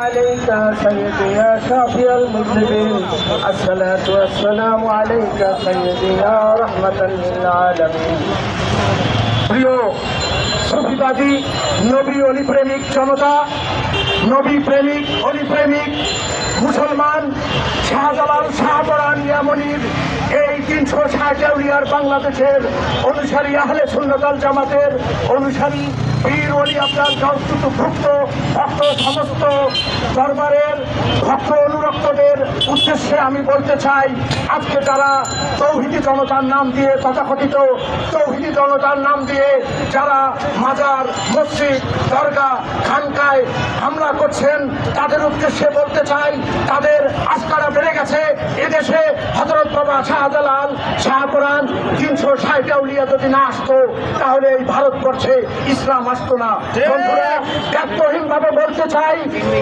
عليك سيدي يا شافي المذنبين الصلاة والسلام عليك سيدي يا رحمة للعالمين প্রিয় সফিবাদী নবী অলি প্রেমিক জনতা নবী প্রেমিক অলি প্রেমিক মুসলমান শাহজালাল শাহবরান ইয়ামনির এই তিনশো ষাটেউলিয়ার বাংলাদেশের অনুসারী আহলে সুন্নতাল জামাতের অনুসারী বীর অলি আব্দাল সংস্কৃত ভুক্ত সমস্ত দরবারের ভক্ত অনুরক্তদের উদ্দেশ্যে আমি বলতে চাই আজকে যারা তৌহিদি জনতার নাম দিয়ে তথাকথিত তৌহিদি জনতার নাম দিয়ে যারা মাজার মসজিদ দরগা খানকায় হামলা করছেন তাদের উদ্দেশ্যে বলতে চাই তাদের আস্কারা বেড়ে গেছে এদেশে হজরত বাবা শাহজালাল শাহপুরান তিনশো ষাট উলিয়া যদি না আসতো তাহলে এই ভারতবর্ষে ইসলাম আসতো না। বন্ধুরা বলতে চাই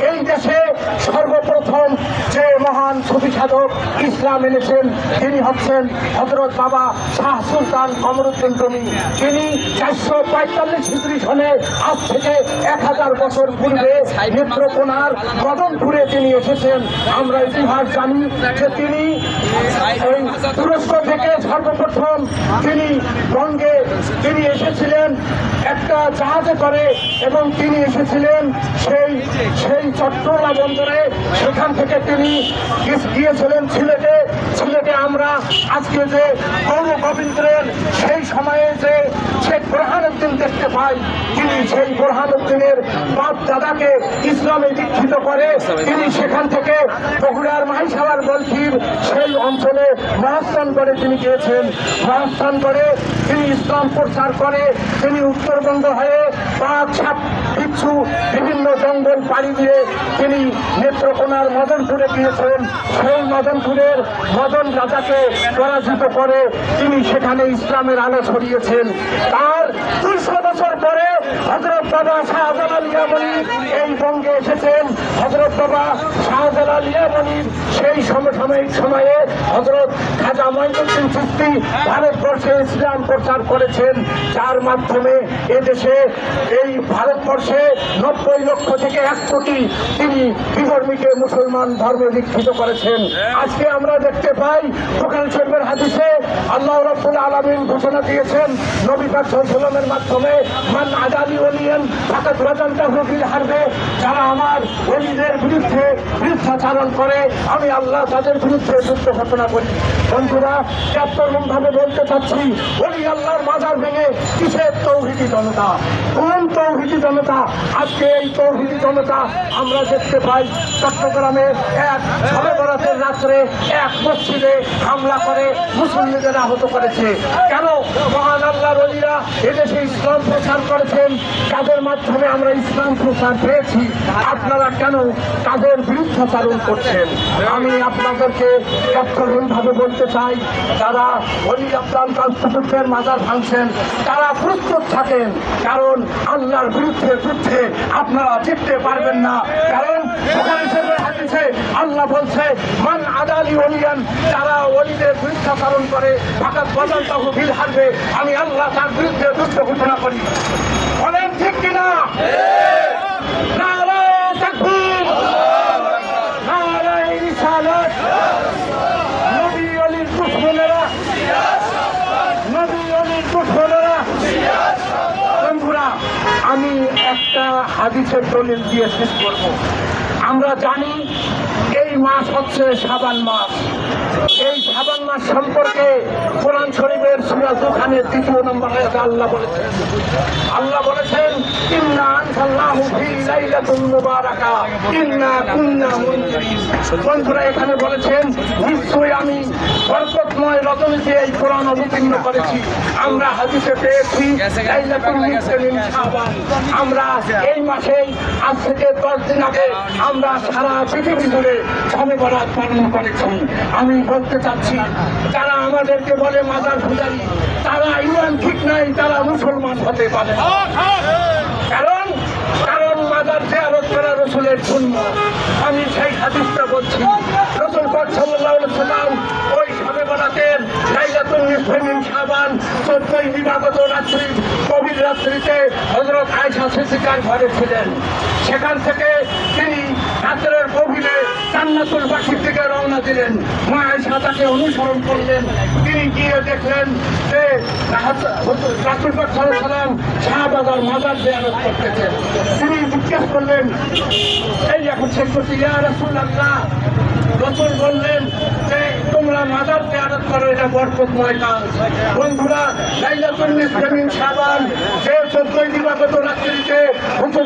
এই দেশে সর্বপ্রথম যে মহান ছবি সাধক ইসলাম এনেছেন। তিনি হচ্ছেন হজরত বাবা শাহ সুলতান কমরুদ্দিন রুমি। তিনি চারশো পঁয়তাল্লিশ হিজড়ি সনে আজ থেকে এক হাজার বছর পূর্বে নেত্রকোনার মদনপুরে তিনি এসেছেন। আমরা ইতিহাস জানি যে তিনি এই তুরস্ক থেকে সর্বপ্রথম তিনি বঙ্গে তিনি এসেছিলেন একটা জাহাজে করে এবং তিনি এসেছিলেন সেই সেই চট্টলা বন্দরে। সেখান থেকে তিনি গিয়েছিলেন সিলেটে। সিলেটে আমরা আজকে যে গৌর গোবিন্দের সেই সময়ে যে শেখ বোরহানুদ্দিন দেখতে পাই, তিনি সেই বোরহানুদ্দিনের বাপ দাদাকে ইসলামে দীক্ষিত করে তিনি সেখান থেকে বগুড়ার মাহিসালার বলছির সেই অঞ্চলে মহাস্থান করে তিনি গিয়েছেন। মহাস্থান করে তিনি ইসলাম প্রচার করে তিনি উত্তরবঙ্গ হয়ে পাঁচ সাত কিছু বিভিন্ন জঙ্গল পাড়ি দিয়ে তিনি নেত্রকোনার মদনপুরে গিয়েছেন সেই মদনপুরের মদন রাজাকে পরাজিত করে তিনি সেখানে ইসলামের আলো ছড়িয়েছেন। তার দুশো বছর পরে হজরত বাবা শাহজালাল ইয়ামনি এই বঙ্গে এসেছেন। হজরত বাবা শাহজালাল ইয়ামনির সেই সমসাময়িক সময়ে হজরত খাজা মঈনুদ্দিন চিস্তি ভারতবর্ষে ইসলাম প্রচার করেছেন। যার মাধ্যমে এদেশে এই ভারতবর্ষে নব্বই লক্ষ থেকে এক কোটি তিনি বিধর্মীকে মুসলমান ধর্মে দীক্ষিত করেছেন। আজকে আমরা দেখতে পাই বুখারী শরীফের হাদিসে আল্লাহ রাব্বুল আলামিন ঘোষণা দিয়েছেন, নবী পাক সাল্লাল্লাহু মাধ্যমে, মান হুবিল হারবে, যারা আমার ওলিদের বিরুদ্ধে বিরুদ্ধাচারণ করে, আমি আল্লাহ তাদের বিরুদ্ধে যুদ্ধ ঘোষণা করি বন্ধুরা ভাবে বলতে ওলি আল্লাহর মাজার ভেঙে কিসের তৌহিদি জনতা? কোন তৌহিদি জনতা? আজকে এই তৌহিদি জনতা আমরা দেখতে পাই, চট্টগ্রামে এক সবে রাত্রে এক মসজিদে হামলা করে মুসল্লিদের আহত করেছে। কেন? মহান আল্লাহ রলিরা এদেশে ইসলাম প্রচার করেছেন তাদের মাধ্যমে আমরা ইসলাম প্রচার পেয়েছি। আপনারা কেন তাদের বিরুদ্ধাচারণ করছেন? আমি আপনাদেরকে ভাবে বলতে চাই, যারা অলি আব্দাল কালপুকুরের মাজার ভাঙছেন, তারা প্রস্তুত থাকেন, কারণ আল্লাহর বিরুদ্ধে যুদ্ধে আপনারা জিততে পারবেন না। কারণ আল্লাহ বলছে, মান আদালি অলিয়ান যারা অলিদের বিরুদ্ধাচারণ করে ফাঁকা বদল তহবিল হারবে। আমি আল্লাহ তার বিরুদ্ধে যুদ্ধ ঘোষণা করি। ঠিক কিনা আমি একটা হাদিসের দলিল দিয়ে শেষ করব। আমরা জানি মাস হচ্ছে সাবান মাস। এই সাবান মাস সম্পর্কে কোরআন শরীফের সুরা খানের তৃতীয় নম্বর আল্লাহ বলেছেন। আল্লাহ বলেছেন বন্ধুরা এখানে বলেছেন, নিশ্চয়ই আমি বরকতময় রজনীতে এই কোরআন অবতীর্ণ করেছি। আমরা হাদিসে পেয়েছি আমরা এই মাসেই, আজ থেকে দশ দিন আগে আমরা সারা পৃথিবী জুড়ে ছবে বরাত পালন করেছি। আমি বলতে চাচ্ছি, যারা আমাদেরকে বলে মাজার পূজারি, তারা ইমান ঠিক নাই, তারা মুসলমান হতে পারে। কারণ কারণ মাজার জিয়ারত করা রসুলের শূন্য আমি সেই হাদিসটা বলছি। রসুল পাক আলাইহি সাল্লাম ওই দিবাগত রাত্রি কবির রাত্রিতে হজরত আয়সা শিকার ঘরে ছিলেন। সেখান থেকে তিনি রাত্রের কবিরে জান্নাতুল বাসির থেকে রওনা দিলেন। মা আয়সা তাকে অনুসরণ করলেন। তিনি গিয়ে দেখলেন যে রাসুল পাক সাল্লাম শাহবাজার মাজার জিয়ারত করতেছেন তিনি জিজ্ঞেস করলেন, এই এখন শেষ করছি রসুল বললেন, যে তোমরা মাজার জিয়ারত করো, এটা বরকতময় কাজ। বন্ধুরা, লাইলাতুল নিসফিন শাবান, যে চোদ্দই দিবাগত রাত্রিতে হুজুর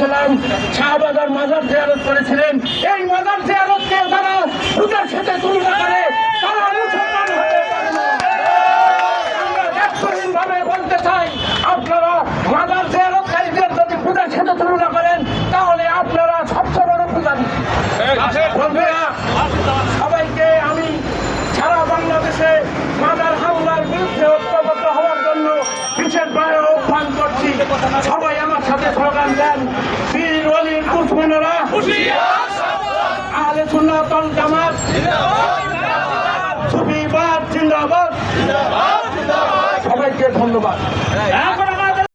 সাল্লাম শাহবাজার মাজার জিয়ারত করেছিলেন, এই মাদার জিয়ারতকে যারা পূজার সাথে তুলনা করে তারা মুসলমান হতে পারে না আমরা ব্যক্তিহীনভাবে বলতে চাই আপনারা মাদার জিয়ারতকারীদের যদি পূজার সাথে তুলনা করেন তাহলে আপনারা সবচেয়ে বড় পূজারী বন্ধুরা সবাইকে আমি সারা বাংলাদেশে মাদার হামলার বিরুদ্ধে ঐক্যবদ্ধ হওয়ার জন্য বিশেষভাবে আহ্বান করছি সবাই আমার সাথে স্লোগান দেন। বীর অলির দুশ্মনেরা। আহলে সুন্নাত জামাত। সুফিবাদ জিন্দাবাদ। সবাইকে ধন্যবাদ।